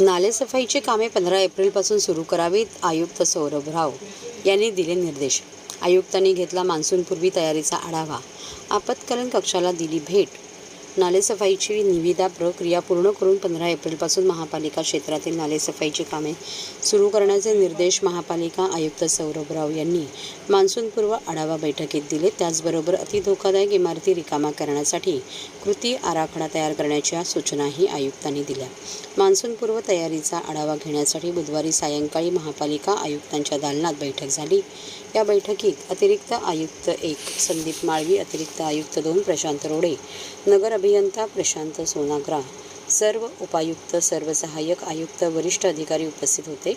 नालेसफाईची कामे पंधरा एप्रिलपासून सुरू करावीत आयुक्त सौरभ राव यांनी दिले निर्देश. आयुक्तांनी घेतला मान्सूनपूर्वी तयारीचा आढावा. आपत्कालीन कक्षाला दिली भेट. नालेसफाईची निविदा प्रक्रिया पूर्ण करून पंधरा एप्रिलपासून महापालिका क्षेत्रातील नालेसफाईची कामे सुरू करण्याचे निर्देश महापालिका आयुक्त सौरभ राव यांनी मान्सूनपूर्व आढावा बैठकीत दिले. त्याचबरोबर अतिधोकादायक इमारती रिकामा करण्यासाठी कृती आराखडा तयार करण्याच्या सूचनाही आयुक्तांनी दिल्या. मान्सूनपूर्व तयारीचा आढावा घेण्यासाठी बुधवारी सायंकाळी महापालिका आयुक्तांच्या दालनात बैठक झाली. या बैठकीत अतिरिक्त आयुक्त एक संदीप माळवी अतिरिक्त आयुक्त दोन प्रशांत रोडे नगर अभियंता प्रशांत सोनाग्रा सर्व उपायुक्त सर्व सहाय्यक आयुक्त वरिष्ठ अधिकारी उपस्थित होते.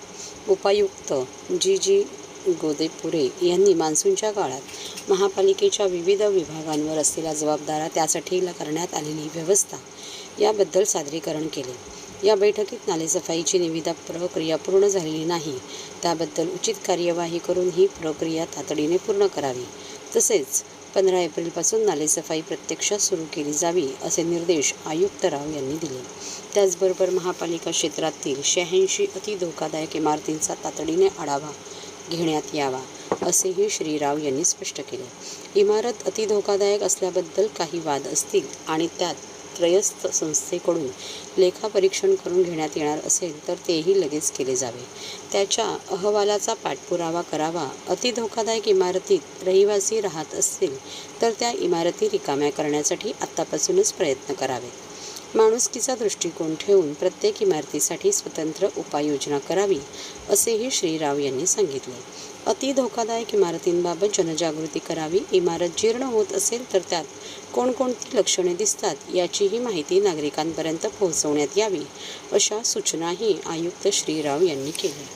उपायुक्त जी जी गोदेपुरे यांनी मान्सूनच्या काळात महापालिकेच्या विविध विभागांवर असलेल्या जबाबदाऱ्या त्यासाठी करण्यात आलेली व्यवस्था याबद्दल सादरीकरण केले. या बैठकीत नालेसफाईची निविदा प्रक्रिया पूर्ण झालेली नाही. त्याबद्दल उचित कार्यवाही करून ही प्रक्रिया तातडीने पूर्ण करावी. तसेच पंधरा एप्रिलपासून नालेसफाई प्रत्यक्षात सुरू केली जावी असे निर्देश आयुक्त राव यांनी दिले. त्याचबरोबर महापालिका क्षेत्रातील शहाऐंशी अति धोकादायक इमारतींचा तातडीने आढावा घेण्यात यावा असेही श्री राव यांनी स्पष्ट केले. इमारत अति धोकादायक असल्याबद्दल काही वाद असतील आणि त्यात त्रयस्थ संस्थेकडून लेखापरीक्षण करून घेण्यात येणार असेल तर तेही लगेच केले जावे. त्याच्या अहवालाचा पाठपुरावा करावा. अति धोकादायक इमारतीत रहिवासी राहत असतील तर त्या इमारती रिकाम्या करण्यासाठी आत्तापासूनच प्रयत्न करावेत. माणुसकीचा दृष्टिकोन ठेवून प्रत्येक इमारतीसाठी स्वतंत्र उपाययोजना करावी असेही श्रीराव यांनी सांगितले. अति धोकादायक इमारतींबाबत जनजागृती करावी इमारत जीर्ण होत असेल तर त्यात कोणकोणती लक्षणे दिसतात याचीही माहिती नागरिकांपर्यंत पोहोचवण्यात यावी अशा सूचनाही आयुक्त श्रीराव यांनी केल्या.